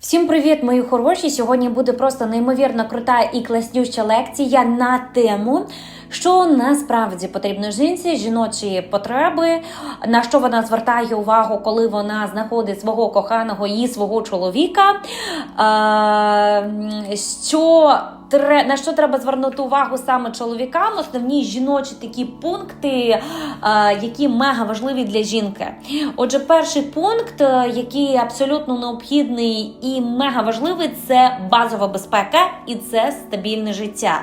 Всім привіт, мої хороші! Сьогодні буде просто неймовірно крута і класнюща лекція на тему, що насправді потрібно жінці, жіночі потреби, на що вона звертає увагу, коли вона знаходить свого коханого і свого чоловіка. Що на що треба звернути увагу саме чоловікам, основні жіночі такі пункти, які мега важливі для жінки. Отже, перший пункт, е, який абсолютно необхідний і мега важливий, це базова безпека і це стабільне життя.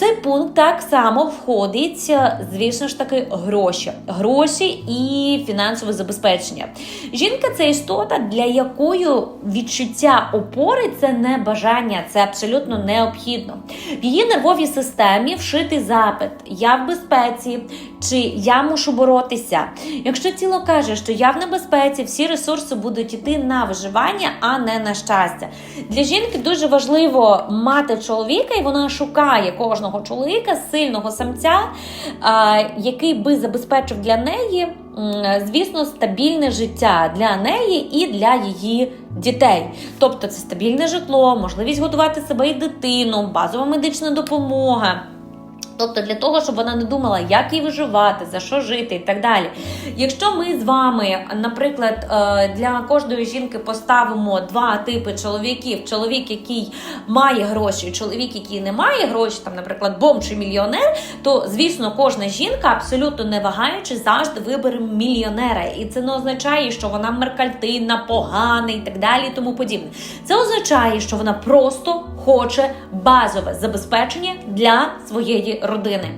Цей пункт так само входить, е, звісно ж таки, гроші, гроші і фінансове забезпечення. Жінка це істота, для якої відчуття опори це не бажання, це абсолютно необхідно. В її нервовій системі вшитий запит: я в безпеці чи я мушу боротися. Якщо тіло каже, що я в небезпеці, всі ресурси будуть йти на виживання, а не на щастя. Для жінки дуже важливо мати чоловіка, і вона шукає кожного чоловіка, сильного самця, який би забезпечив для неї, звісно, стабільне життя для неї і для її дітей. Тобто це стабільне житло, можливість годувати себе і дитину, базова медична допомога. Тобто для того, щоб вона не думала, як їй виживати, за що жити і так далі. Якщо ми з вами, наприклад, е, для кожної жінки поставимо два типи чоловіків: чоловік, який має гроші, чоловік, який не має гроші, там, наприклад, бомж чи мільйонер, то звісно, кожна жінка абсолютно не вагаючи завжди вибере мільйонера. І це не означає, що вона меркальтинна, погана і так далі, і тому подібне. Це означає, що вона просто хоче базове забезпечення для своєї родини родини.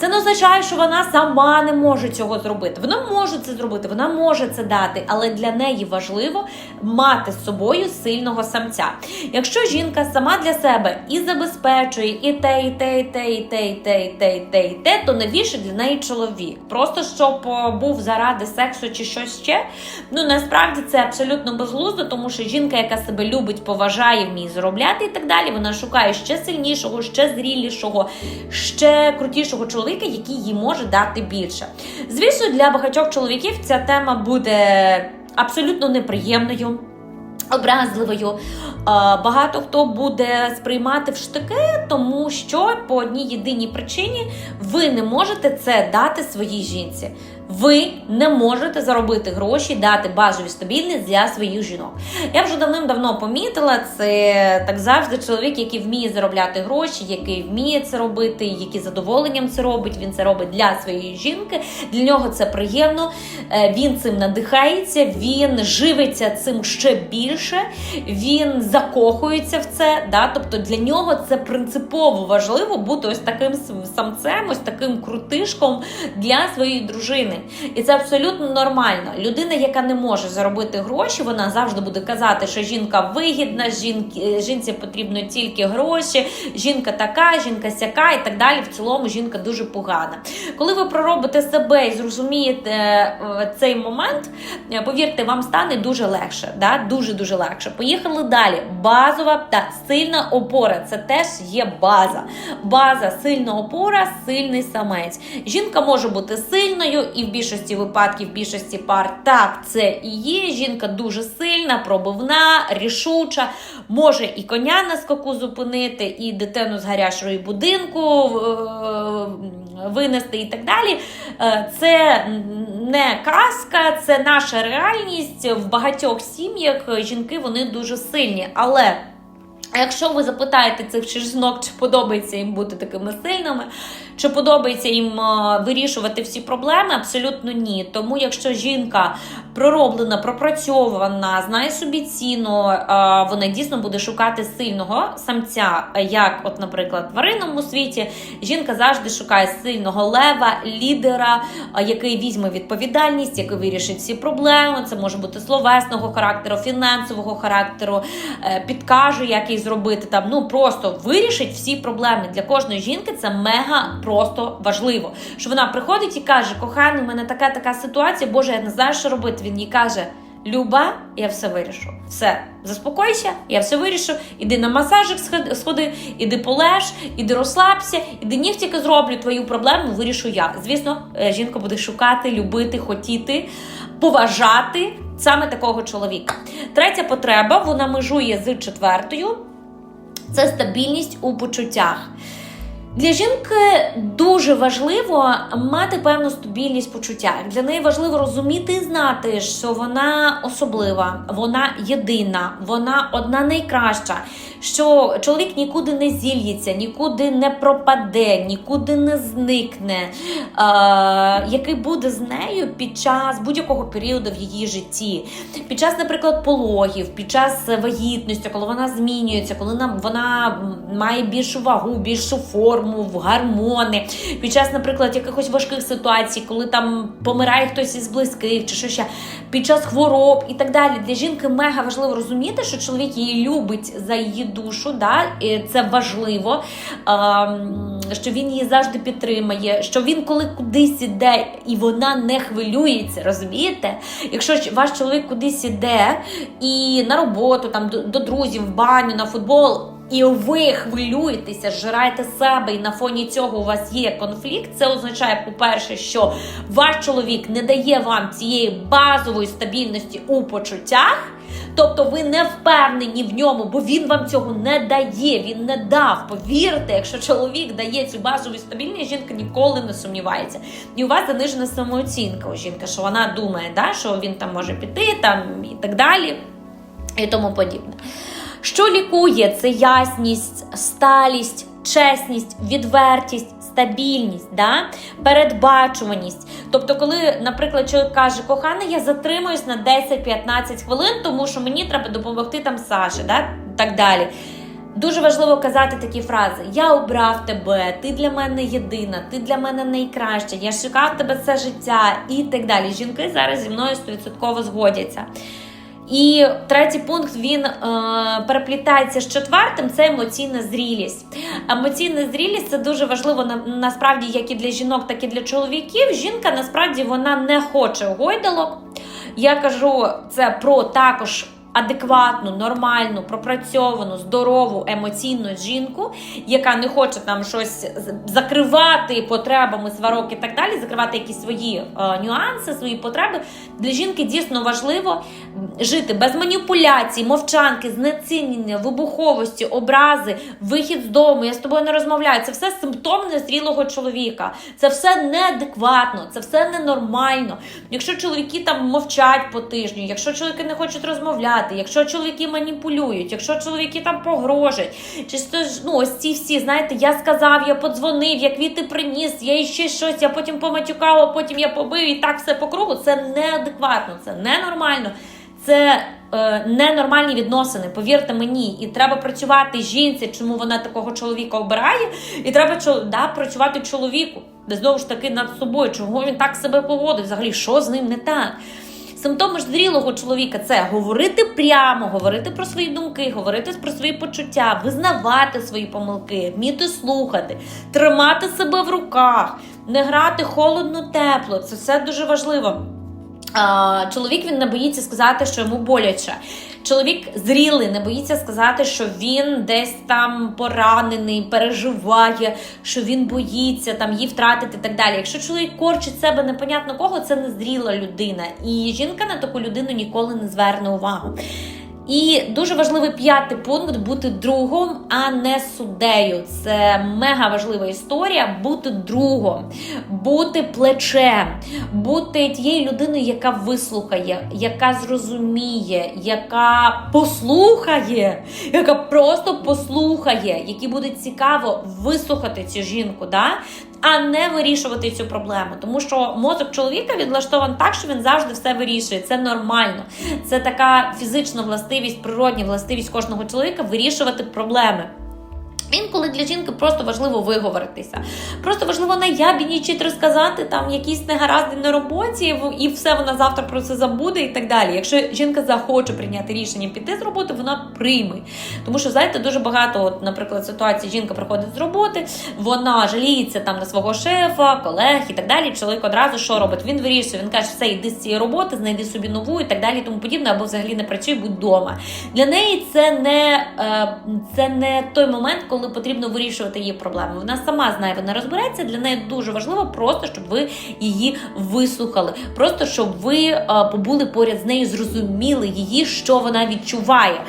Це не означає, що вона сама не може цього зробити. Вона може це зробити, вона може це дати, але для неї важливо мати з собою сильного самця. Якщо жінка сама для себе і забезпечує і те, і те, і те, і те, і те, і те, і те, і те, то навіщо для неї чоловік? Просто щоб е, був заради сексу чи щось ще. Ну насправді це абсолютно безглуздо, тому що жінка, яка себе любить, поважає, вміє заробляти і так далі, вона шукає ще сильнішого, ще зрілішого, ще крутішого чоловіка, який їй може дати більше. Звісно, для багатьох чоловіків ця тема буде абсолютно неприємною. Образливою багато хто буде сприймати в штики, тому що по одній єдиній причині ви не можете це дати своїй жінці. Ви не можете заробити гроші, дати базові стабільність для своїх жінок. Я вже давним-давно помітила це так завжди. Чоловік, який вміє заробляти гроші, який вміє це робити, який задоволенням це робить. Він це робить для своєї жінки. Для нього це приємно. е, Він цим надихається, він живиться цим ще більше. Він закохується в це. Да? Тобто для нього це принципово важливо бути ось таким самцем, ось таким крутишком для своєї дружини. І це абсолютно нормально. Людина, яка не може заробити гроші, вона завжди буде казати, що жінка вигідна, жінки, жінці потрібно тільки гроші, жінка така, жінка сяка і так далі. В цілому жінка дуже погана. Коли ви проробите себе і зрозумієте е, цей момент, е, повірте, вам стане дуже легше. Да? Дуже дуже легше. Поїхали далі. Базова та сильна опора. Це теж є база. База, сильна опора, сильний самець. Жінка може бути сильною, і в більшості випадків, в більшості пар так це і є. Жінка дуже сильна, пробивна, рішуча, може і коня на скаку зупинити, і дитину з гарячої будинку е, винести, і так далі. Е, Це не казка, це наша реальність. В багатьох сім'ях жінки вони дуже сильні. Але якщо ви запитаєте цих жінок, чи подобається їм бути такими сильними, чи подобається їм вирішувати всі проблеми, абсолютно ні. Тому, якщо жінка пророблена, пропрацьована, знає собі ціну, вона дійсно буде шукати сильного самця, як, от, наприклад, в тваринному світі, жінка завжди шукає сильного лева, лідера, який візьме відповідальність, який вирішить всі проблеми. Це може бути словесного характеру, фінансового характеру, е, підкаже, як їй зробити там. Ну просто вирішить всі проблеми. Для кожної жінки це мега просто важливо. Що вона приходить і каже: коханий, у мене така така ситуація, Боже, я не знаю, що робити. Він їй каже. Люба, я все вирішу. Все, заспокойся, я все вирішу. Іди на масажик сход- сходи, іди полеж, іди розслабся, іди нігтіки зроблю твою проблему, вирішу я. Звісно, е, жінка буде шукати, любити, хотіти, поважати саме такого чоловіка. Третя потреба вона межує з четвертою. Це стабільність у почуттях. Для жінки дуже важливо мати певну стабільність в почуттях. Для неї важливо розуміти і знати, що вона особлива, вона єдина, вона одна найкраща. Що чоловік нікуди не зільється, нікуди не пропаде, нікуди не зникне, е, який буде з нею під час будь-якого періоду в її житті, під час, наприклад, пологів, під час вагітності, коли вона змінюється, коли вона має більшу вагу, більшу форму, в гормони, під час, наприклад, якихось важких ситуацій, коли там помирає хтось із близьких, чи що ще під час хвороб і так далі. Для жінки мега важливо розуміти, що чоловік її любить за її душу, да? і це важливо, ем, що він її завжди підтримає, що він коли кудись іде і вона не хвилюється, розумієте? Якщо ваш чоловік кудись іде і на роботу, там до друзів, в баню, на футбол. І ви хвилюєтеся, зжираєте себе, і на фоні цього у вас є конфлікт. Це означає, по-перше, що ваш чоловік не дає вам цієї базової стабільності у почуттях. Тобто ви не впевнені в ньому, бо він вам цього не дає, він не дав. Повірте, якщо чоловік дає цю базову стабільність, жінка ніколи не сумнівається. І у вас занижена самооцінка у жінки, що вона думає, да, що він там може піти там і так далі, і тому подібне. Що лікує це ясність, сталість, чесність, відвертість, стабільність, да? передбачуваність. Тобто, коли, наприклад, чоловік каже, коханий, я затримуюсь на 10-15 хвилин, тому що мені треба допомогти там Саші, да? так далі. Дуже важливо казати такі фрази: Я обрав тебе, ти для мене єдина, ти для мене найкраща, я шукав тебе все життя і так далі. Жінки зараз зі мною 100% згодяться. І третій пункт він е, переплітається з четвертим це емоційна зрілість. Емоційна зрілість це дуже важливо на, насправді як і для жінок, так і для чоловіків. Жінка насправді вона не хоче гойдалок. Я кажу це про також. Адекватну, нормальну, пропрацьовану, здорову, емоційну жінку, яка не хоче там щось закривати потребами сварок і так далі, закривати якісь свої е, нюанси, свої потреби. Для жінки дійсно важливо жити без маніпуляцій, мовчанки, знецінення, вибуховості, образи, вихід з дому. Я з тобою не розмовляю. Це все симптом незрілого чоловіка. Це все неадекватно, це все ненормально. Якщо чоловіки там мовчать по тижню, якщо чоловіки не хочуть розмовляти, якщо чоловіки маніпулюють, якщо чоловіки там погрожують, чи ну ось ці всі, знаєте, я сказав, я подзвонив, я квіти приніс, я іще щось, я потім поматюкав, а потім я побив і так все по кругу. Це неадекватно, це ненормально. Це е, ненормальні відносини, повірте мені, і треба працювати жінці, чому вона такого чоловіка обирає, і треба да, працювати чоловіку, знову ж таки над собою, чого він так себе поводить, взагалі, що з ним не так. Симптоми ж зрілого чоловіка це говорити прямо, говорити про свої думки, говорити про свої почуття, визнавати свої помилки, вміти слухати, тримати себе в руках, не грати холодно-тепло. Це все дуже важливо. Чоловік він не боїться сказати, що йому боляче. Чоловік зрілий, не боїться сказати, що він десь там поранений, переживає, що він боїться там її втратити і так далі. Якщо чоловік корчить себе непонятно кого, це не зріла людина. І жінка на таку людину ніколи не зверне увагу. І дуже важливий п'ятий пункт бути другом, а не суддею. Це мега важлива історія. Бути другом, бути плечем, бути тією людиною, яка вислухає, яка зрозуміє, яка послухає, яка просто послухає, якій буде цікаво вислухати цю жінку. Да? А не вирішувати цю проблему. Тому що мозок чоловіка відлаштований так, що він завжди все вирішує. Це нормально. Це така фізична властивість, природня властивість кожного чоловіка вирішувати проблеми. Інколи для жінки просто важливо виговоритися. Просто важливо наябінічити, розказати там якісь негаразди на роботі, і все вона завтра про це забуде і так далі. Якщо жінка захоче прийняти рішення піти з роботи, вона прийме. Тому що, знаєте, дуже багато, от, наприклад, ситуацій жінка приходить з роботи, вона жаліється там на свого шефа, колег і так далі. Чоловік одразу що робить? Він вирішує, він каже, все, йди з цієї роботи, знайди собі нову і так далі, тому подібне, або взагалі не працюй, будь вдома. Для неї це не, е, це не той момент, коли коли потрібно вирішувати її проблеми. Вона сама знає, вона розбереться. Для неї дуже важливо, просто щоб ви її вислухали, просто щоб ви побули поряд з нею, зрозуміли її, що вона відчуває.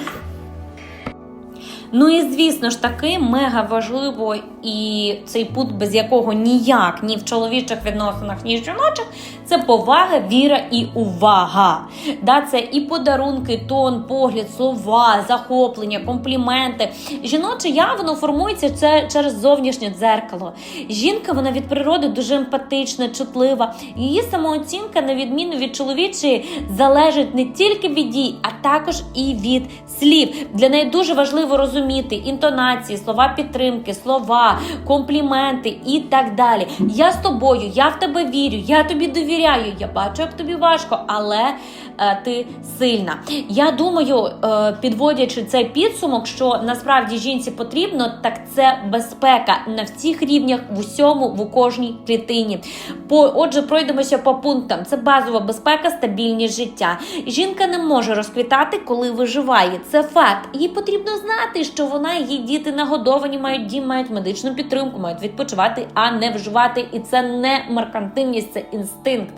Ну і звісно ж таки, мега важливо і цей пункт, без якого ніяк ні в чоловічих відносинах, ні в жіночих, це повага, віра і увага. Да, Це і подарунки, тон, погляд, слова, захоплення, компліменти. Жіноче я воно формується це через зовнішнє дзеркало. Жінка вона від природи дуже емпатична, чутлива. Її самооцінка, на відміну від чоловічої, залежить не тільки від дій, а також і від слів. Для неї дуже важливо розуміти інтонації, слова підтримки, слова, компліменти і так далі. Я з тобою, я в тебе вірю, я тобі довіряю. Я бачу, як тобі важко, але е, ти сильна. Я думаю, е, підводячи цей підсумок, що насправді жінці потрібно, так це безпека на всіх рівнях, в усьому, в кожній клітині. По отже, пройдемося по пунктам. Це базова безпека, стабільність життя. Жінка не може розквітати, коли виживає. Це факт. Їй потрібно знати, що вона її діти нагодовані, мають дім, мають медичну підтримку, мають відпочивати, а не вживати. І це не меркантильність, це інстинкт.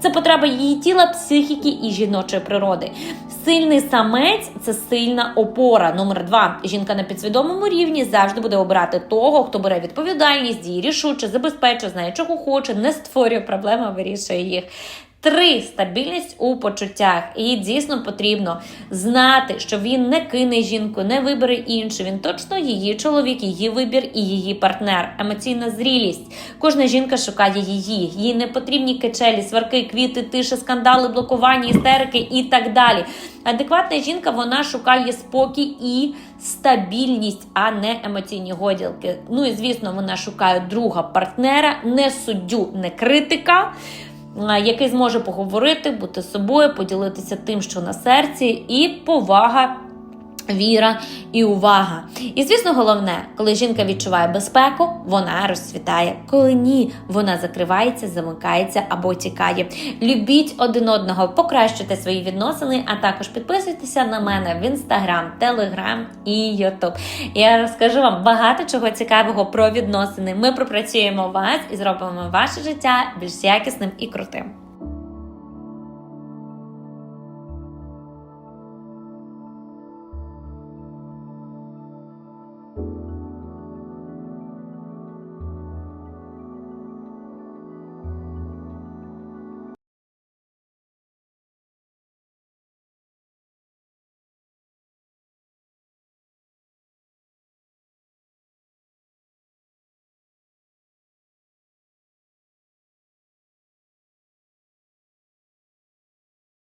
Це потреба її тіла, психіки і жіночої природи. Сильний самець це сильна опора. Номер два. Жінка на підсвідомому рівні завжди буде обирати того, хто бере відповідальність, діє рішуче, забезпечує, знає, чого хоче, не створює проблеми, вирішує їх. Три стабільність у почуттях. І дійсно потрібно знати, що він не кине жінку, не вибере іншу. Він точно її чоловік, її вибір і її партнер. Емоційна зрілість. Кожна жінка шукає її. Їй не потрібні качелі, сварки, квіти, тиша, скандали, блокування, істерики і так далі. Адекватна жінка вона шукає спокій і стабільність, а не емоційні годілки. Ну і звісно, вона шукає друга партнера, не суддю, не критика який зможе поговорити, бути собою, поділитися тим, що на серці, і повага. Віра і увага. І, звісно, головне, коли жінка відчуває безпеку, вона розцвітає. Коли ні, вона закривається, замикається або тікає. Любіть один одного, покращуйте свої відносини, а також підписуйтеся на мене в інстаграм, телеграм і ютуб. Я розкажу вам багато чого цікавого про відносини. Ми пропрацюємо вас і зробимо ваше життя більш якісним і крутим.